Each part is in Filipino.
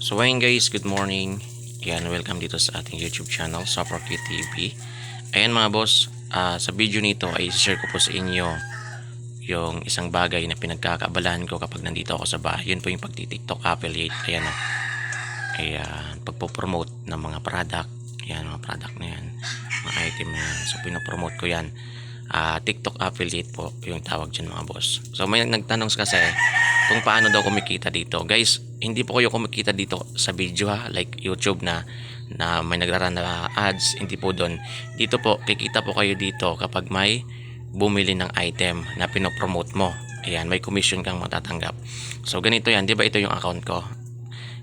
So ayun guys, good morning. Yan, welcome dito sa ating YouTube channel, Cute TV. Ayan mga boss, ah, sa video nito ay share ko po sa inyo yung isang bagay na pinagkakaabalahan ko kapag nandito ako sa bahay. Yun po yung pagti-TikTok affiliate. Ayan o. Ayan, pagpo-promote ng mga product. Ayan, mga product na yan. Mga item na yan. So, pinapromote ko yan. Ah, TikTok affiliate po yung tawag dyan mga boss. So, may nagtanong kasi kung paano daw kumikita dito. Guys, hindi po kayo kumikita dito sa video ha. Like YouTube na na may nagraran na ads. Hindi po doon. Dito po, kikita po kayo dito kapag may bumili ng item na pinopromote mo. Ayan, may commission kang matatanggap. So, ganito yan. Di ba ito yung account ko?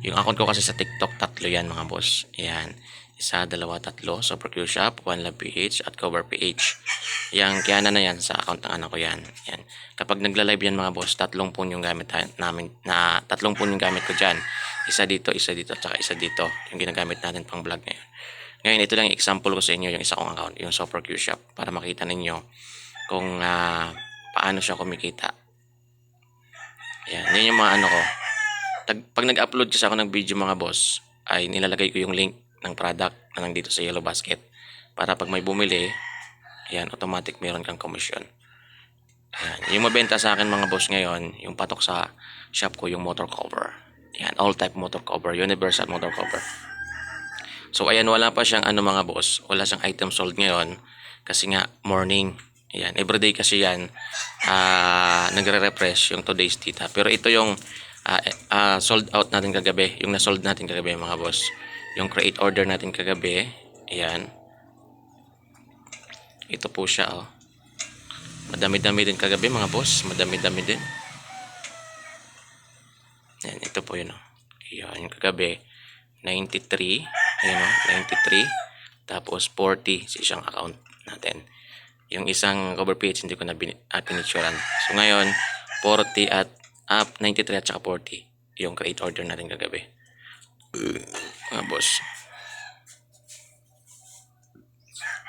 Yung account ko kasi sa TikTok, tatlo yan mga boss. Ayan. Isa, dalawa, tatlo. Super Q Shop, One Love PH, at Cover PH. Yang kaya na yan sa account ng anak ko yan. Yan. Kapag nagla-live yan mga boss, tatlong phone yung gamit namin, na tatlong phone yung gamit ko dyan. Isa dito, isa dito, at saka isa dito. Yung ginagamit natin pang vlog ngayon. Ngayon, ito lang example ko sa inyo, yung isa kong account, yung Super Q Shop, para makita ninyo kung ah, paano siya kumikita. Yan, yan yung mga ano ko. Tag, pag nag-upload kasi ako ng video mga boss, ay nilalagay ko yung link ng product na nandito sa yellow basket. Para pag may bumili, yan, automatic meron kang commission. Yan. Yung mabenta sa akin mga boss ngayon, yung patok sa shop ko, yung motor cover. Yan, all type motor cover, universal motor cover. So ayan, wala pa siyang ano mga boss, wala siyang item sold ngayon kasi nga morning. Ayan, everyday kasi yan ah nagre-refresh yung today's data. Pero ito yung ah, ah, sold out natin kagabi, yung na-sold natin kagabi mga boss. Yung create order natin kagabi, ayan. Ito po siya oh. Madami-dami din kagabi mga boss, madami-dami din. Ayan, ito po yun oh. Ayan, yung kagabi 93, ayan oh, 93. Tapos 40 sa isang account natin. Yung isang cover page hindi ko na uh, pinicturean. So ngayon, 40 at up 93 at saka 40 yung create order natin kagabi. Mga boss.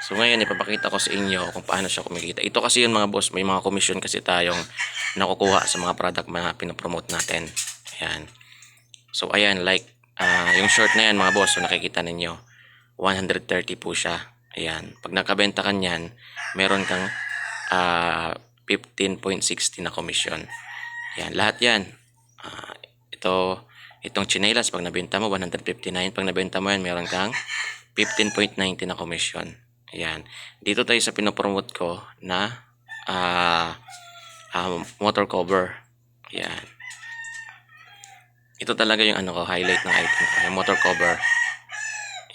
So ngayon, ipapakita ko sa inyo kung paano siya kumikita. Ito kasi yun mga boss, may mga commission kasi tayong nakukuha sa mga product na pinapromote natin. Ayan. So ayan, like, ah, yung short na yan mga boss, so nakikita ninyo, 130 po siya. Ayan. Pag nakabenta ka niyan, meron kang ah, 15.60 na commission. Ayan, lahat yan. Ah, ito, itong chinelas, pag nabenta mo, 159. Pag nabenta mo yan, meron kang 15.90 na commission. Ayan. Dito tayo sa pinopromote ko na ah ah, motor cover. Ayan. Ito talaga yung ano ko, highlight ng item ko. Yung motor cover.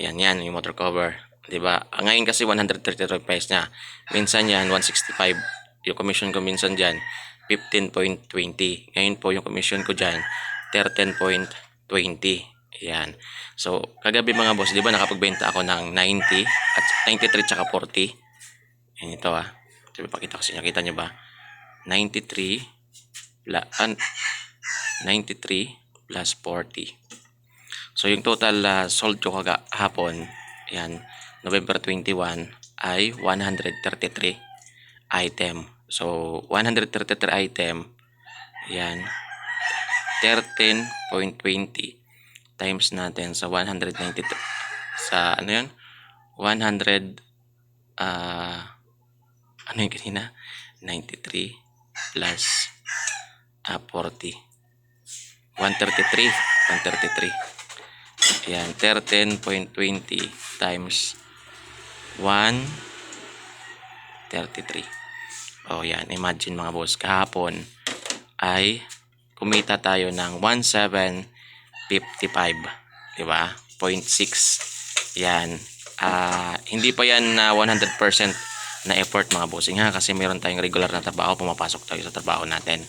Ayan, yan, yung motor cover. 'Di ba? Ngayon kasi 133 pesos niya. Minsan yan, 165. Yung commission ko minsan dyan, 15.20. Ngayon po, yung commission ko dyan, 13.20. Ayan. So, kagabi mga boss, di ba nakapagbenta ako ng 90 at 93 tsaka 40. Ayan ito ah. Sabi pakita ko sa inyo. Kita nyo ba? 93 la, an, 93 plus 40. So, yung total ah, sold ko kagahapon, ayan, November 21, ay 133 item. So, 133 item, ayan, 13.20 times natin sa 193 sa ano yun? 100 ah ano yung kanina? 93 plus ah 40 133 133 ayan 13.20 times 133 oh yan imagine mga boss kahapon ay kumita tayo ng 1755 di ba? 0.6 yan. Ah hindi pa yan na 100% na effort mga bossing ha? Kasi meron tayong regular na trabaho pumapasok tayo sa trabaho natin.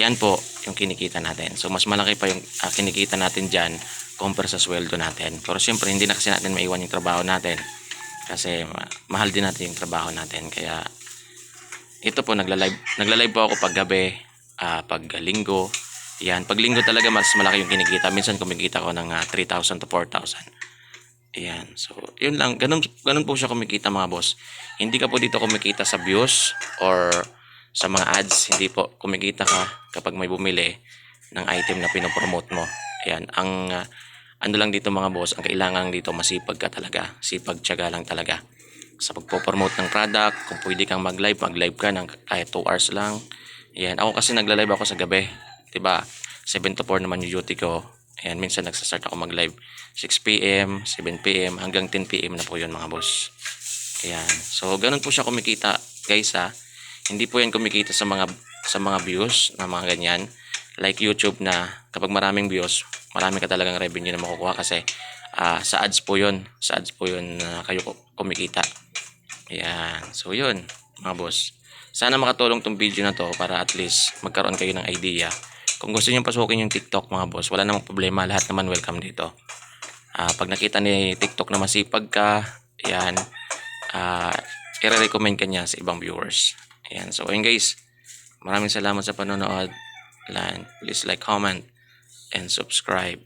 Yan po yung kinikita natin. So mas malaki pa yung ah, kinikita natin dyan compare sa sweldo natin. Pero syempre hindi na kasi natin maiwan yung trabaho natin. Kasi ma- mahal din natin yung trabaho natin. Kaya ito po nagla-live nagla-live po ako pag gabi ah, pag linggo yan pag linggo talaga mas malaki yung kinikita minsan kumikita ko ng ah, 3,000 to 4,000 Ayan. So, yun lang. Ganun, ganun po siya kumikita mga boss. Hindi ka po dito kumikita sa views or sa mga ads. Hindi po. Kumikita ka kapag may bumili ng item na pinopromote mo. Ayan, ang ah, ano lang dito mga boss, ang kailangan dito masipag ka talaga. Sipag tiyaga lang talaga. Sa pagpo-promote ng product, kung pwede kang mag-live, mag-live ka ng kahit 2 hours lang. Ayan, ako kasi nagla-live ako sa gabi. 'Di ba? 7 to 4 naman yung duty ko. Ayan, minsan nagsastart ako mag-live 6 p.m., 7 p.m. hanggang 10 p.m. na po yun mga boss. Ayan. So, ganun po siya kumikita, guys ha. Hindi po yan kumikita sa mga sa mga views na mga ganyan. Like YouTube na kapag maraming views, marami ka talagang revenue na makukuha kasi ah, sa ads po yun. Sa ads po yun na kayo ku- kumikita. Ayan. So, yun, mga boss. Sana makatulong tong video na to para at least magkaroon kayo ng idea. Kung gusto niyo pasukin yung TikTok mga boss, wala namang problema. Lahat naman welcome dito. Ah, pag nakita ni TikTok na masipag ka, yan, ah i-recommend ka niya sa ibang viewers. Ayan. So, ayun guys. Maraming salamat sa panonood. Lan, please like, comment, and subscribe.